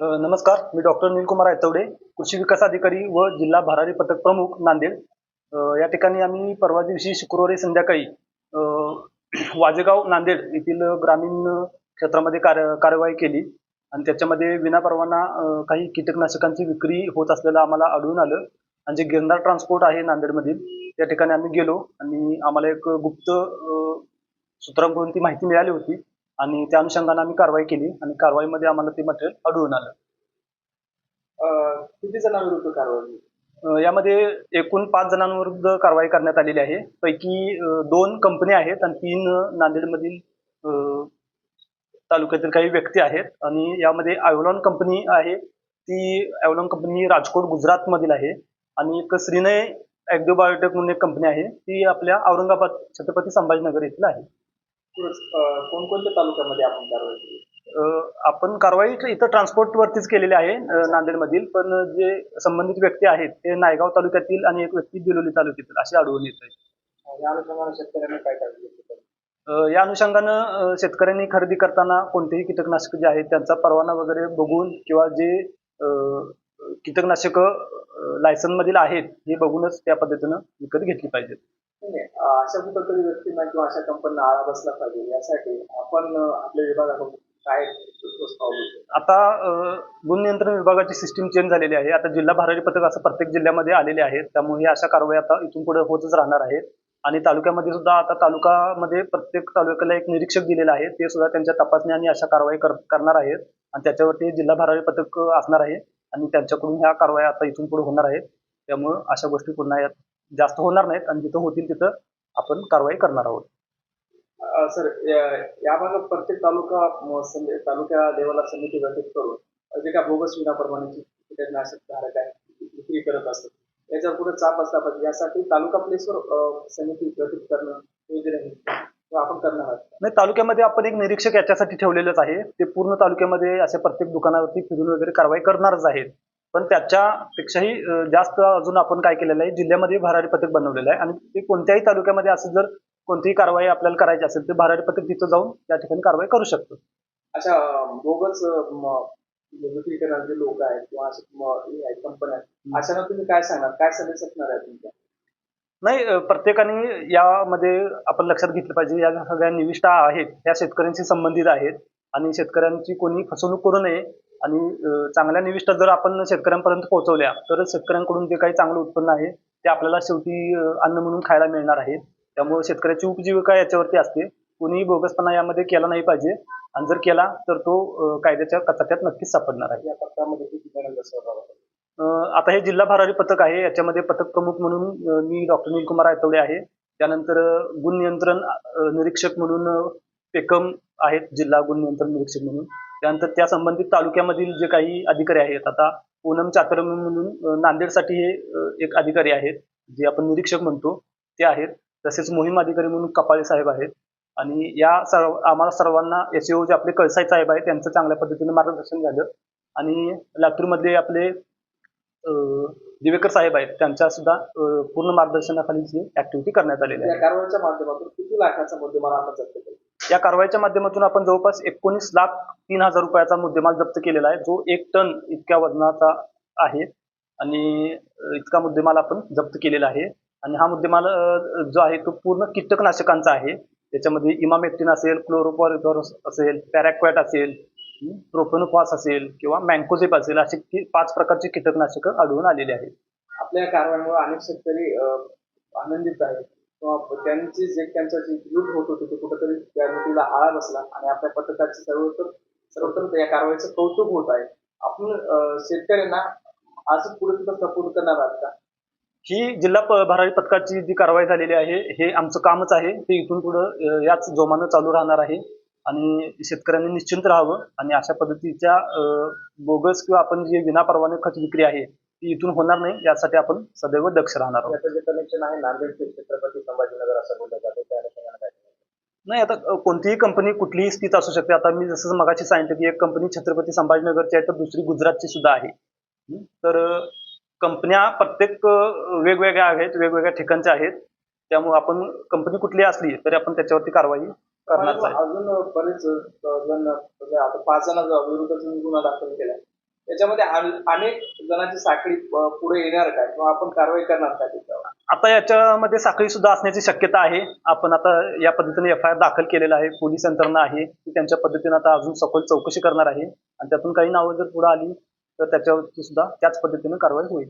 नमस्कार. मी डॉक्टर निलकुमार आयतवडे कृषी विकास अधिकारी व जिल्हा भरारी पथक प्रमुख नांदेड. या ठिकाणी आम्ही परवा दिवशी शुक्रवारी संध्याकाळी वाजेगाव नांदेड येथील ग्रामीण क्षेत्रामध्ये कार्य कार्यवाही केली. आणि त्याच्यामध्ये विनापरवाना काही कीटकनाशकांची विक्री होत असलेलं आम्हाला आढळून आलं. आणि जे गिरनार ट्रान्सपोर्ट आहे नांदेडमधील त्या ठिकाणी आम्ही गेलो. आणि आम्हाला एक गुप्त सूत्रांकडून ती माहिती मिळाली होती. आणि त्या अनुषंगाने आम्ही कारवाई केली आणि कारवाईमध्ये आम्हाला ते मटेरियल आढळून आलं. अं, किती जणांविरुद्ध कारवाई झाली? अ, यामध्ये एकूण पाच जणांविरुद्ध कारवाई करण्यात आलेली आहे. पैकी अ, दोन कंपनी आहेत आणि तीन अ, नांदेडमधील अ, तालुक्यातील काही व्यक्ती आहेत. आणि यामध्ये ॲव्हलॉन कंपनी आहे. ती ॲव्हलॉन कंपनी राजकोट गुजरातमधील आहे. आणि एक श्रीनय ॲग्रो बायोटेक म्हणून एक कंपनी आहे. ती आपल्या औरंगाबाद छत्रपती संभाजीनगर येथील आहे. कोणकोणत्या तालुक्यामध्ये आपण कारवाई केली? आपण कारवाई इथं ट्रान्सपोर्टवरतीच केलेली आहे नांदेडमधील. पण जे संबंधित व्यक्ती आहेत ते नायगाव तालुक्यातील आणि एक व्यक्ती बिलोली तालुक्यातील असे आढळून येत आहेत अं, या अनुषंगाने शेतकऱ्यांनी काय काळजी या अनुषंगानं शेतकऱ्यांनी खरेदी करताना कोणतेही कीटकनाशक जे आहेत त्यांचा परवाना वगैरे बघून किंवा जे कीटकनाशक लायसन मधील आहेत हे बघूनच त्या पद्धतीनं विकत घेतली पाहिजेत. नाही, नाही, अशा कुठंतरी व्यक्तींना किंवा अशा कंपन्यांना आळा बसला पाहिजे. यासाठी आपण आपल्या विभागाकडून काय आता गुण नियंत्रण विभागाची सिस्टीम चेंज झालेली आहे. आता जिल्हा भरारी पथक असं प्रत्येक जिल्ह्यामध्ये आलेले आहेत. त्यामुळे हे अशा कारवाई आता इथून पुढे होतच राहणार आहेत. आणि तालुक्यामध्ये सुद्धा आता तालुकामध्ये प्रत्येक तालुक्याला एक निरीक्षक दिलेला आहे. ते सुद्धा त्यांच्या तपासणी आणि अशा कारवाई कर, करणार आहेत. आणि त्याच्यावरती जिल्हा भरारी पथक असणार आहे. आणि त्यांच्याकडून ह्या कारवाई आता इथून पुढे होणार आहेत. त्यामुळं अशा गोष्टी पुन्हा यात जास्त होणार नाहीत आणि जिथं होतील तिथं आपण कारवाई करणार आहोत. सर या- याबाबत प्रत्येक तालुका तालुका लेवलला समिती गठीत करून जे काय बोगस विनाप्रमाणेची कीटकनाशक धारक आहे विक्री करत असतात याच्यावर पुढे चाप असला पाहिजे यासाठी तालुका प्लेसवर समिती गठीत करणं किंवा आपण करणार आहोत. नाही तालुक्यामध्ये आपण एक निरीक्षक याच्यासाठी ठेवलेलंच आहे ते पूर्ण तालुक्यामध्ये अशा प्रत्येक दुकानावरती फिरून वगैरे कारवाई करणारच आहेत. पण त्याच्यापेक्षाही जास्त अजून आपण काय केलेलं आहे जिल्ह्यामध्ये भरारी पथक बनवलेलं आहे आणि ते कोणत्याही तालुक्यामध्ये असं जर कोणतीही कारवाई आपल्याला करायची असेल तर भरारी पथक तिथं जाऊन त्या ठिकाणी कारवाई करू शकतो. अशा अं, बोगस विक्री लोक आहेत किंवा कंपन्या अशांना तुम्ही काय सांगणार काय संदेश असणार आहे तुमच्या? नाही प्रत्येकाने यामध्ये आपण लक्षात घेतलं पाहिजे या सगळ्या निविष्ठा आहेत त्या शेतकऱ्यांशी संबंधित आहेत आणि शेतकऱ्यांची कोणी फसवणूक करू नये आणि चांगल्या निविष्ठा जर आपण शेतकऱ्यांपर्यंत पोहोचवल्या तर शेतकऱ्यांकडून जे काही चांगलं उत्पन्न आहे ते आपल्याला शेवटी अन्न म्हणून खायला मिळणार आहे. त्यामुळे शेतकऱ्याची उपजीविका याच्यावरती असते. कोणीही बोगसपणा यामध्ये केला नाही पाहिजे. आणि जर केला तर तो कायद्याच्या कचाट्यात नक्कीच सापडणार आहे. या आता हे जिल्हा भरारी पथक आहे. याच्यामध्ये पथक प्रमुख म्हणून मी डॉक्टर नीलकुमार आयतवडे आहे. त्यानंतर गुण नियंत्रण निरीक्षक म्हणून एकम पेकम आहेत. जिल्हा गुण नियंत्रण निरीक्षक म्हणून. त्यानंतर त्या संबंधित तालुक्यामधील जे काही अधिकारी आहेत आता पूनम चातरम म्हणून नांदेडसाठी हे एक अधिकारी आहेत जे आपण निरीक्षक म्हणतो ते आहेत. तसेच मोहीम अधिकारी म्हणून कपाळे साहेब आहेत. आणि या सर्व आम्हाला सर्वांना एस जे आपले कळसाई साहेब आहेत त्यांचं चांगल्या पद्धतीने मार्गदर्शन झालं. आणि लातूरमधले आपले दिवेकर साहेब आहेत त्यांच्या सुद्धा पूर्ण मार्गदर्शनाखाली जी ऍक्टिव्हिटी करण्यात आलेली आहे. कारवाईच्या माध्यमातून किती लाखाचा मुद्देमाल आता जप्त या कारवाईच्या माध्यमातून आपण जवळपास एकोणीस लाख तीन हजार रुपयाचा मुद्देमाल जप्त केलेला आहे. जो एक टन इतक्या वजनाचा आहे आणि इतका मुद्देमाल आपण जप्त केलेला आहे. आणि हा मुद्देमाल जो आहे तो पूर्ण कीटकनाशकांचा आहे. त्याच्यामध्ये इमामेक्टिन असेल क्लोरोपॉरिफॉरस असेल पॅरॅक्वॅट असेल प्रोपेनोफॉस असेल किंवा मँकोझेप असेल असे पाच प्रकारचे कीटकनाशकं आढळून आलेली आहेत. आपल्या कारवाईमुळे अनेक शेतकरी आनंदित आहेत. त्यांचे जे त्यांचा जे युद्ध होत होते ते कुठंतरी त्या लुटीला आळा बसला आणि आपल्या पथकाची सर्वत्र सर्वत्र या कारवाईचं कौतुक होत आहे. आपण शेतकऱ्यांना आज पुढे सुद्धा सपोर्ट करणार आहात का? ही जिल्हा प- भरारी पथकाची जी कारवाई झालेली आहे हे आमचं कामच आहे. ते इथून पुढं याच जोमानं चालू राहणार आहे आणि शेतकऱ्यांनी निश्चिंत राहावं आणि अशा पद्धतीच्या बोगस किंवा आपण जी विनापरवाने खत विक्री आहे ती इथून होणार नाही यासाठी आपण सदैव दक्ष राहणार आहोत. याचं जे कनेक्शन आहे नांदेड ते छत्रपती संभाजीनगर असं बोललं जातं त्या अनुषंगाने काय? नाही आता कोणतीही कंपनी कुठलीही स्थित असू शकते. आता मी जसं मगाशी सांगितलं की एक कंपनी छत्रपती संभाजीनगरची आहे तर दुसरी गुजरातची सुद्धा आहे? तर कंपन्या प्रत्येक वेगवेगळ्या आहेत वेगवेगळ्या ठिकाणच्या आहेत. त्यामुळे आपण कंपनी कुठली असली तरी आपण त्याच्यावरती कारवाई करणारच आहे. अजून बरेच जण म्हणजे आता पाच जणांचा विरुद्ध गुन्हा दाखल केला. याच्यामध्ये अन- अनेक जणांची साखळी पुढे येणार का किंवा आपण कारवाई करणार का त्याच्यावर? आता याच्यामध्ये साखळी सुद्धा असण्याची शक्यता आहे. आपण आता या पद्धतीने एफ आय आर दाखल केलेला आहे. पोलीस यंत्रणा आहे. ती त्यांच्या पद्धतीने आता अजून सखोल चौकशी करणार आहे. आणि त्यातून काही नावं जर पुढे आली तर त्याच्यावरती सुद्धा त्याच पद्धतीने कारवाई होईल.